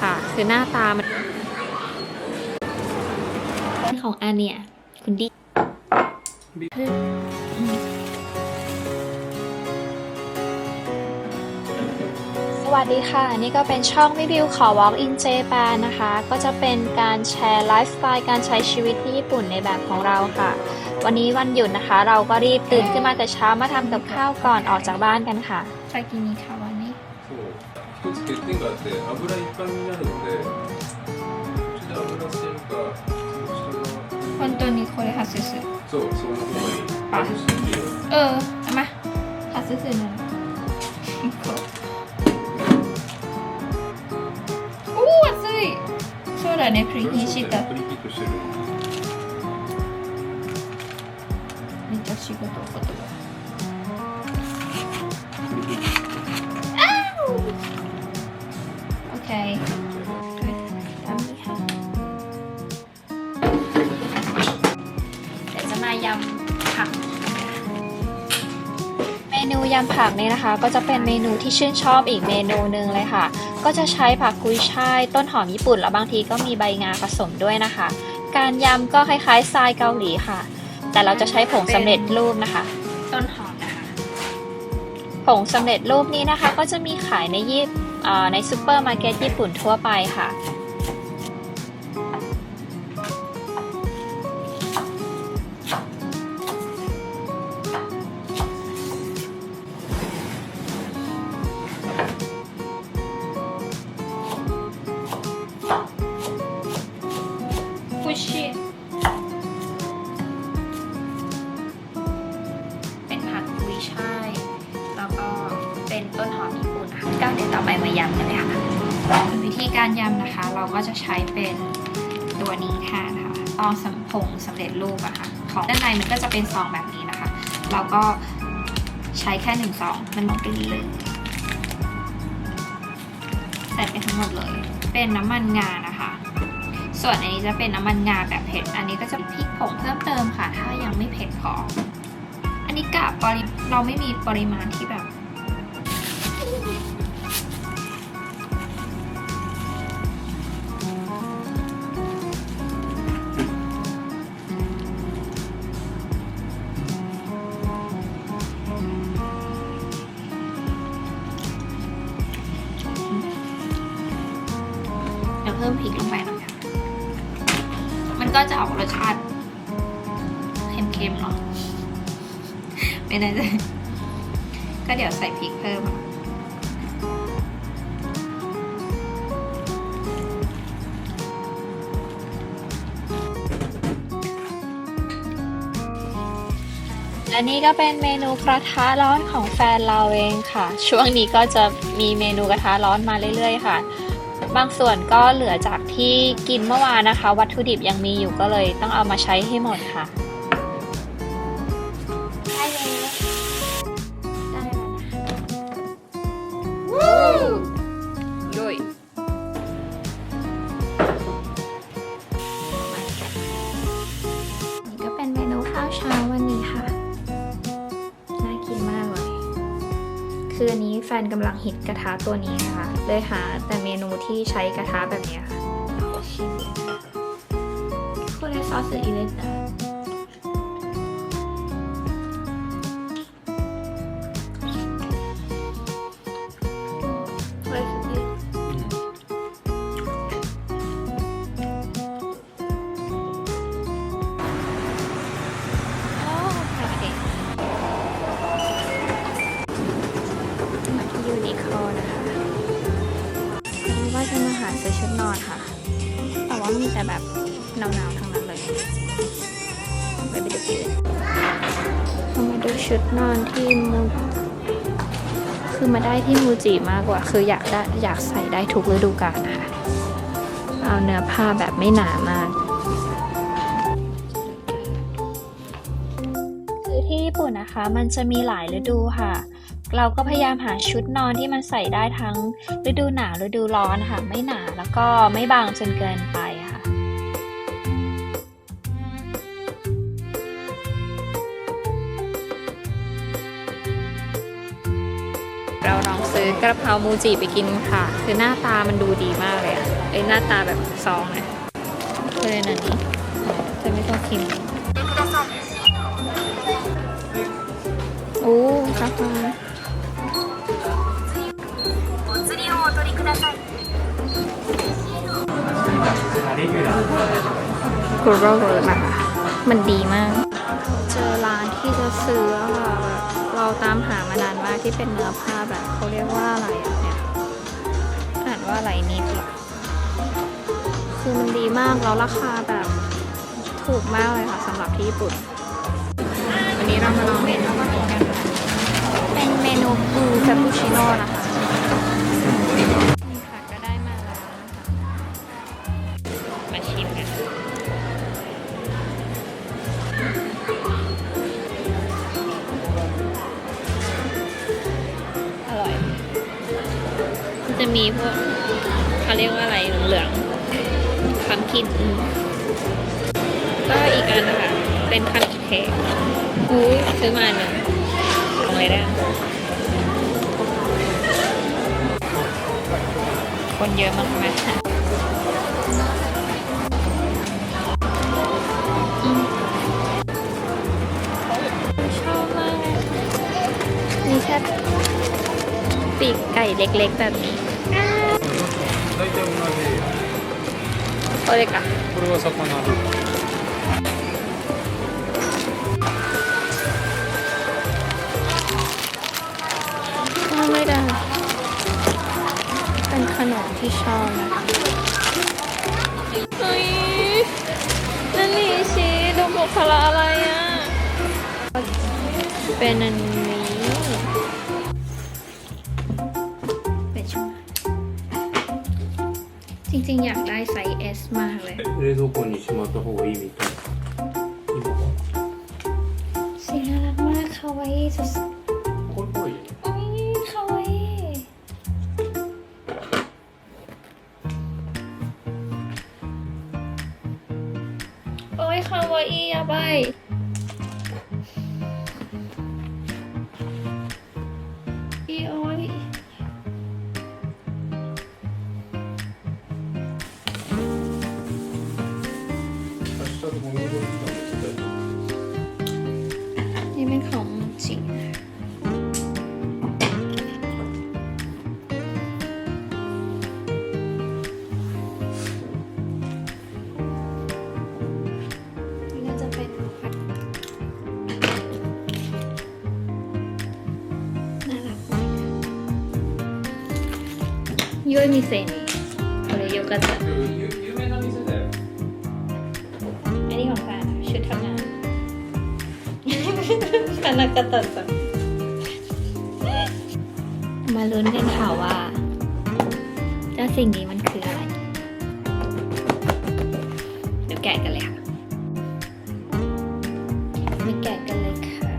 ค่ะ คือหน้าตามันของอาเนี่ยคุณดิสวัสดีค่ะ นี่ก็เป็นช่องวิบิวขอวอล์กอินเจปานะคะ ก็จะเป็นการแชร์ไลฟ์สไตล์การใช้ชีวิตที่ญี่ปุ่นในแบบของเราค่ะ วันนี้วันหยุดนะคะ เราก็รีบตื่นขึ้นมาแต่เช้ามาทำกับข้าวก่อนออกจากบ้านกันค่ะ ใช่กินี้ค่ะ 欠点があって油一般になるのでちょっと油捨てるか本当にこれ外す。そうその方がいい外してみるうんま外すのおお熱い。そうだねプリヒーしたプリヒートしてる。めっちゃ仕事言葉ำผักเมนูยำผักนี่นะคะ ก็จะเป็นเมนูที่ชื่นชอบอีกเมนูหนึ่งเลยค่ะ ก็จะใช้ผักกุยช่าย ต้นหอมญี่ปุ่น แล้วบางทีก็มีใบงาผสมด้วยนะคะ การยำก็คล้ายๆทรายเกาหลีค่ะ แต่เราจะใช้ผงสำเร็จรูปนะคะ ต้นหอมนะคะ ผงสำเร็จรูปนี้นะคะ ก็จะมีขายในยี่เอ่อในซูเปอร์มาร์เก็ตญี่ปุ่นทั่วไปค่ะำกันเลยค่ะวิธีการยำนะคะ เราก็จะใช้เป็นตัวนี้แทนค่ะตองสำผงสำเร็จรูปอะค่ะของด้านในมันก็จะเป็นซองแบบนี้นะคะ เราก็ใช้แค่หนึ่งซองมันลงไปเลยใส่ไปทั้งหมดเลย เป็นน้ำมันงานะคะ ส่วนอันนี้จะเป็นน้ำมันงาแบบเผ็ด อันนี้ก็จะพริกผงเพิ่มเติมค่ะ ถ้ายังไม่เผ็ดพอ อันนี้กะปริเราไม่มีปริมาณที่แบบ เพิ่มพริกลงไปหน่อยค่ะมันก็จะออกรสชาติเค็มๆเนาะไม่แน่ใจก็เดี๋ยวใส่พริกเพิ่มและนี่ก็เป็นเมนูกระทะร้อนของแฟนเราเองค่ะ ช่วงนี้ก็จะมีเมนูกระทะร้อนมาเรื่อย ๆ ค่ะ บางส่วนก็เหลือจากที่กินเมื่อวานนะคะ วัตถุดิบยังมีอยู่ก็เลยต้องเอามาใช้ให้หมดค่ะได้แล้วได้แล้วนะวู้ยุ คืออันนี้แฟนกำลังฮิตกระทะตัวนี้นะคะ เลยหาแต่เมนูที่ใช้กระทะแบบเนี้ยค่ะชิมこれソース入れたこ หนาวๆทั้งนั้นเลยไปไปดูกันเรามาดูชุดนอนที่มูคือมาได้ที่มูจิมากกว่า คืออยากได้อยากใส่ได้ทุกฤดูกาลนะคะเอาเนื้อผ้าแบบไม่หนามากคือที่ญี่ปุ่นนะคะ มันจะมีหลายฤดูค่ะเราก็พยายามหาชุดนอนที่มันใส่ได้ทั้งฤดูหนาวฤดูร้อนค่ะ ไม่หนาแล้วก็ไม่บางจนเกินไป องซื้อกระเพรามูจิไปกินค่ะ คือหน้าตามันดูดีมากเลยอะไอหน้าตาแบบซองเนี่ยเลยนันนี้จะไม่ต้องคิมโอ้ครับมากูโรเวอร์นะคะมันดีมาก เจอร้านที่จะซื้อค่ะ เราตามหามานานมากที่เป็นเนื้อผ้าแบบเขาเรียกว่าอะไรอะเนี่ยอ่านว่าอะไรนิดหรอคือมันดีมากแล้วราคาแบบถูกมากเลยค่ะสำหรับที่ญี่ปุ่น วันนี้เรามาลองเมนูกันเป็นเมนูบูคาปูชิโน่นะคะ พวกเขาเรียกว่าอะไรเหลืองๆพัมคินก็อีกอันนะคะ เป็นคันเค้กอุ้ยซื้อมาอันหนึ่งลองเลยได้ คนเยอะมากไหมอืมชอบมากมีแค่ปีกไก่เล็กๆแบบนี้ 大体同じ โอเลกะ これは魚 ก็ไม่ได้ เป็นขนมที่ชอบนะคะเฮ้ยนั่นนี่ชีดูบุคลาอะไรอ่ะ เป็นอันนี้เป็น ริงๆ อยากได้ไซส์ S มากเลย 冷蔵庫にしまった方がいいみたい今は สีน่ารักมากคาวาอิสุด これ可愛いよね ๆโอ้ยคาวาอิโอ้ยคาวาอิやばいい ยูมิเซนี่これよかった有有名な店だよ อันนี้ของแฟนอะชุดทำงานคานากาตะจังมาลุ้นกันค่ะว่าเจ้าสิ่งนี้มันคืออะไร เดี๋ยวแกะกันเลยค่ะมาแกะกันเลยค่ะ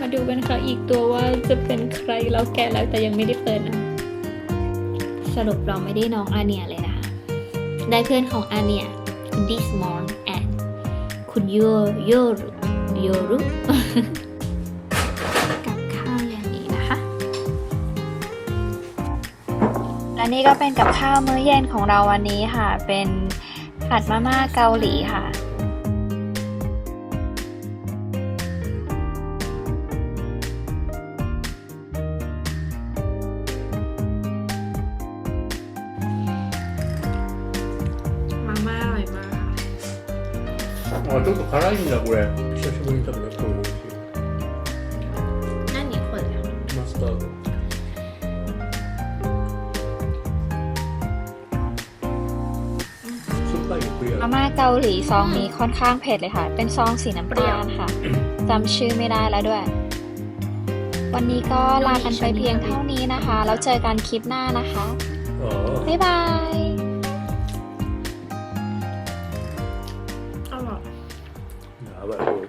มาดูกันค่ะอีกตัวว่าจะเป็นใครเราแกะแล้วแต่ยังไม่ได้เปิดนะ ส รุปเราไม่ได้น้องอาเนียเลยนะคะได้เพื่อนของอาเนียคุณดิสมอนแอนคุณโยโยรุโยรุกับข้าวอย่างนี้นะคะ และนี่ก็เป็นกับข้าวมื้อเย็นของเราวันนี้ค่ะ เป็นผัดมาม่าเกาหลีค่ะ あちょっと辛いんだこれ久しぶりに食べたこれ美味し นั่นนี่คนแล้ว いマスタード酸っぱいよクリア มาม่าเกาหลีซองนี้ค่อนข้างเผ็ดเลยค่ะ เป็นซองสีน้ำตาลค่ะ จำชื่อไม่ได้แล้วด้วย วันนี้ก็ลากันไปเพียงเท่านี้นะคะ แล้วเจอกันคลิปหน้านะคะ ああ บ๊ายบาย let go.